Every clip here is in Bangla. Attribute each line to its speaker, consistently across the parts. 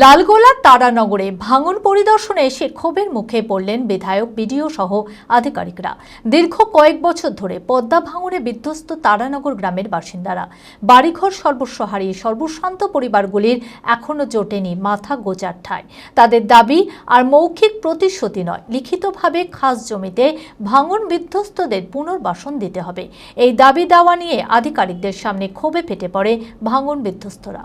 Speaker 1: লালগোলা তারানগরে ভাঙন পরিদর্শনে এসে ক্ষোভের মুখে পড়লেন বিধায়ক, বিডিও সহ আধিকারিকরা। দীর্ঘ কয়েক বছর ধরে পদ্মা ভাঙনে বিধ্বস্ত তারানগর গ্রামের বাসিন্দারা। বাড়িঘর সর্বস্ব হারিয়ে সর্বশান্ত পরিবারগুলির এখনও জোটেনি মাথা গোজার ঠায় তাদের দাবি, আর মৌখিক প্রতিশ্রুতি নয়, লিখিতভাবে খাস জমিতে ভাঙন বিধ্বস্তদের পুনর্বাসন দিতে হবে। এই দাবি দাওয়া নিয়ে আধিকারিকদের সামনে ক্ষোভে ফেটে পড়ে ভাঙন বিধ্বস্তরা।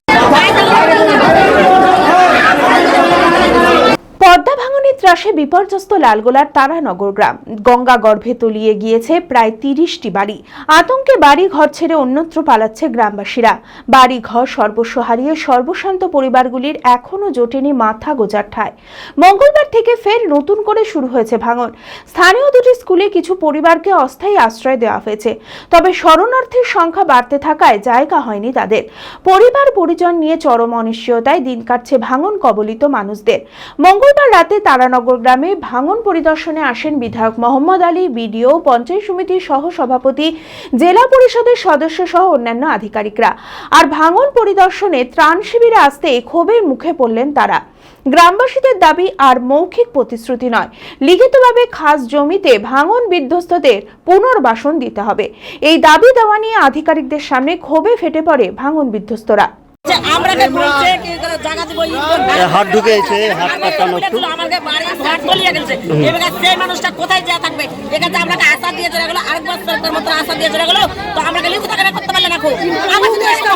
Speaker 2: Padma ভাঙনের ত্রাসে বিপর্যস্ত লালগোলার তারানগর গ্রাম। গঙ্গা গর্ভে তলিয়ে গিয়েছে প্রায় তিরিশটি বাড়ি। আতঙ্কে বাড়ি ঘর ছেড়ে অন্যত্র পালাচ্ছে গ্রামবাসীরা। বাড়ি ঘর সর্বস্ব হারিয়ে সর্বশান্ত পরিবারগুলির এখনও জোটেনি মাথা গোজার ঠায় মঙ্গলবার থেকে ফের নতুন করে শুরু হয়েছে ভাঙন। স্থানীয় দুটি স্কুলে কিছু পরিবারকে অস্থায়ী আশ্রয় দেওয়া হয়েছে। তবে শরণার্থীর সংখ্যা বাড়তে থাকায় জায়গা হয়নি তাদের। পরিবার পরিজন নিয়ে চরম অনিশ্চয়তায় দিন কাটছে ভাঙন কবলিত মানুষদের। মঙ্গলবার রাতে তারানগর গ্রামে ভাঙন পরিদর্শনে আসেন বিধায়ক মোহাম্মদ আলী, বিডিও, পঞ্চায়েত সমিতির সহ সভাপতি জেলা পরিষদের সদস্য সহ অন্যান্য আধিকারিকরা। আর ভাঙন পরিদর্শনে ত্রাণ শিবিরে আসতে ক্ষোভের মুখে পড়লেন তারা। গ্রামবাসীদের দাবি, আর মৌখিক প্রতিশ্রুতি নয়। লিখিতভাবে খাস জমিতে ভাঙন বিধ্বস্তদের পুনর্বাসন দিতে হবে। এই দাবি দেওয়া নিয়ে আধিকারিকদের সামনে ক্ষোভে ফেটে পড়ে ভাঙন বিধ্বস্তরা।
Speaker 3: হাত ঢুকেছে, হাত কাটানো একটু।
Speaker 4: আমাকে বাড়ি ঘর তলিয়ে গেছে। এবার সেই মানুষটা কোথায় যা থাকবে? এখানে আমাকে আশা দিয়ে চলে গেলো আরেক বছর মতো আশা দিয়ে চলে গেলো তো আমরা লিখিত করে করতে পারলে না খো আমার যদি একটা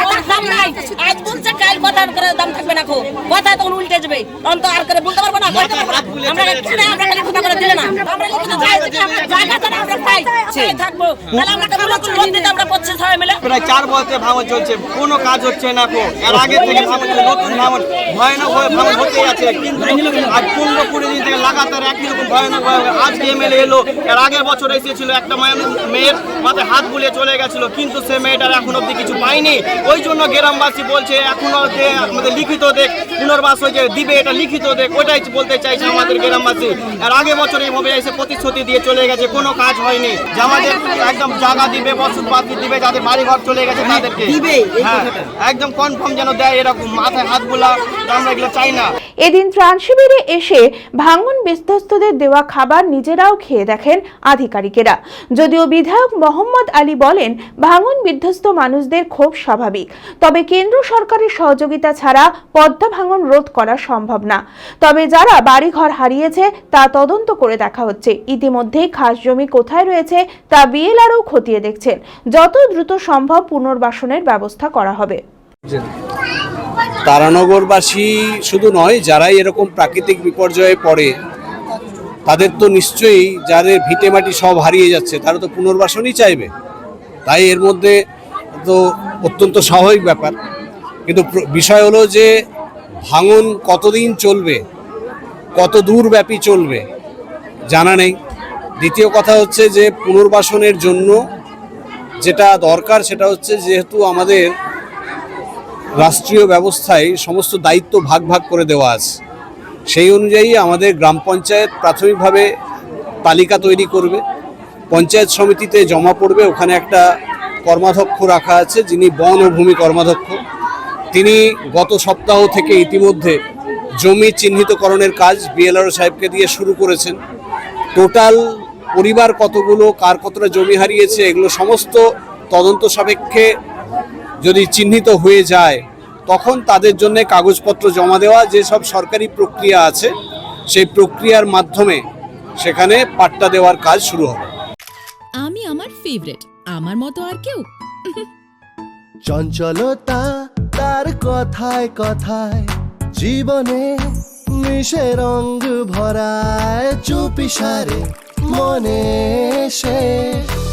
Speaker 4: কথার দাম নাই। আজ বলছে কাল কথা করে দাম থাকবে না খো কথা তখন উল্টে যাবে। তখন তো আর করে বলতে পারব না বলতে পারব না। আমরা কেন আমরা লিখিত করে দিলে না। আমরা লিখিত চাই আমরা জায়গা আমরা পাই থাকব। তাহলে আমরা দিতে সবাই মিলে?
Speaker 3: প্রায় ভাঙন চলছে, কোনো কাজ হচ্ছে না কো এর আগে থেকে ভাঙন নতুন ভাঙন, ভয়ানক ভাঙন হতে আছে। কিন্তু আজ পনেরো কুড়ি দিন থেকে লাগাতার একই রকম ভয়ানক আজকে এমএলএ এলো এর আগের বছর এসেছিল একটা মায়ের- মাথায় হাত বুলিয়ে চলে গেছিল কিন্তু সে মেয়েটার এখন অব্দি কিছু পায়নি। ওই জন্য গ্রামবাসী বলছে এখনও যে আমাদের লিখিত দেখ পুনর্বাস হয়েছে দিবে এটা লিখিত দেখ ওটাই বলতে চাইছে আমাদের গ্রামবাসী। আর আগে বছর এইভাবে এসে প্রতিশ্রুতি দিয়ে চলে গেছে কোনো কাজ হয়নি। যে আমাদের একদম জায়গা দিবে বসতবাসী দিবে যাদের বাড়ি ঘর চলে গেছে তাদেরকে। দিবে একদম কনফার্ম যেন দেয় এরকম মাথায় হাতগুলা আমরা এগুলো চাই না।
Speaker 2: এদিন ত্রাণ শিবিরে এসে ভাঙন বিধ্বস্তদের দেওয়া খাবার নিজেরাও খেয়ে দেখেন আধিকারিকেরা। যদিও বিধায়ক মোহাম্মদ আলী বলেন ভাঙন বিধ্বস্ত মানুষদের ক্ষোভ স্বাভাবিক। তবে কেন্দ্র সরকারের সহযোগিতা ছাড়া পদ্মা ভাঙন রোধ করা সম্ভব না। তবে যারা বাড়িঘর হারিয়েছে, তা তদন্ত করে দেখা হচ্ছে। ইতিমধ্যেই খাস জমি কোথায় রয়েছে, তা বিএলআরও খতিয়ে দেখছেন যত দ্রুত সম্ভব পুনর্বাসনের ব্যবস্থা করা হবে।
Speaker 5: তারানগরবাসী শুধু নয়, যারাই এরকম প্রাকৃতিক বিপর্যয়ে পড়ে, তাদের তো নিশ্চয়ই যাদের ভিটে মাটি সব হারিয়ে যাচ্ছে, তারা তো পুনর্বাসনই চাইবে। তাই এর মধ্যে তো অত্যন্ত স্বাভাবিক ব্যাপার। কিন্তু বিষয় হলো যে, ভাঙন কতদিন চলবে, কত দূরব্যাপী চলবে, জানা নেই। দ্বিতীয় কথা হচ্ছে যে, পুনর্বাসনের জন্য যেটা দরকার সেটা হচ্ছে যেহেতু আমাদের রাষ্ট্রীয় ব্যবস্থায় সমস্ত দায়িত্ব ভাগ ভাগ করে দেওয়া আছে। সেই অনুযায়ী আমাদের গ্রাম পঞ্চায়েত প্রাথমিকভাবে তালিকা তৈরি করবে। পঞ্চায়েত সমিতিতে জমা পড়বে। ওখানে একটা কর্মাধ্যক্ষ রাখা আছে, যিনি বন ও ভূমি কর্মাধ্যক্ষ। তিনি গত সপ্তাহ থেকে ইতিমধ্যে জমি চিহ্নিতকরণের কাজ বিএলআরও সাহেবকে দিয়ে শুরু করেছেন। টোটাল পরিবার কতগুলো, কার কতটা জমি হারিয়েছে, এগুলো সমস্ত তদন্ত সাপেক্ষে যদি চিহ্নিত হয়ে যায় তখন তাদের জন্য কাগজপত্র জমা দেওয়া যেসব সরকারি প্রক্রিয়া আছে সেই প্রক্রিয়ার মাধ্যমে সেখানে পাট্টা দেওয়ার কাজ শুরু হবে।
Speaker 6: আমি আমার ফেভারিট আমার মতো আর কেউ?
Speaker 7: চঞ্চলতা তার কথায় কথায় জীবনে মিশে রঙ ভরায় চুপি সারে মনে সে।